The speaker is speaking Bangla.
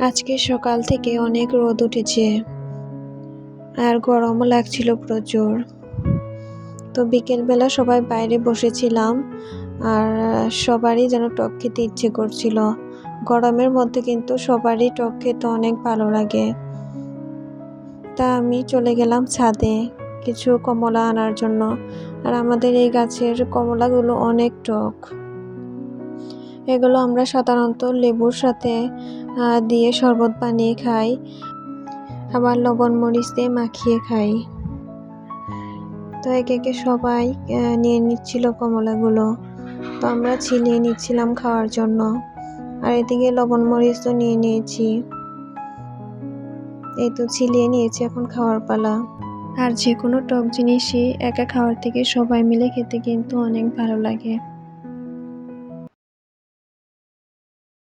আজকে সকাল থেকে অনেক রোদ উঠেছে আর গরমও লাগছিল প্রচুর। তো বিকেলবেলা সবাই বাইরে বসেছিলাম আর সবারই যেন টক খেতে ইচ্ছে করছিল। গরমের মধ্যে কিন্তু সবারই টক খেতে অনেক ভালো লাগে। তা আমি চলে গেলাম ছাদে কিছু কমলা আনার জন্য আর আমাদের এই গাছের কমলাগুলো অনেক টক। এগুলো আমরা সাধারণত লেবুর সাথে দিয়ে শরবত বানিয়ে খাই। আবার লবণ মরিচ দিয়ে মাখিয়ে খাই। তো একে একে সবাই নিয়ে নিচ্ছিল কমলাগুলো। তো আমরা ছিলিয়ে নিচ্ছিলাম খাওয়ার জন্য। আর এদিকে লবণ মরিচ তো নিয়ে নিয়েছি। এই তো ছিলিয়ে নিয়েছি এখন খাওয়ার পালা। আর যে কোনো টক জিনিসই একা খাওয়ার থেকে সবাই মিলে খেতে কিন্তু অনেক ভালো লাগে।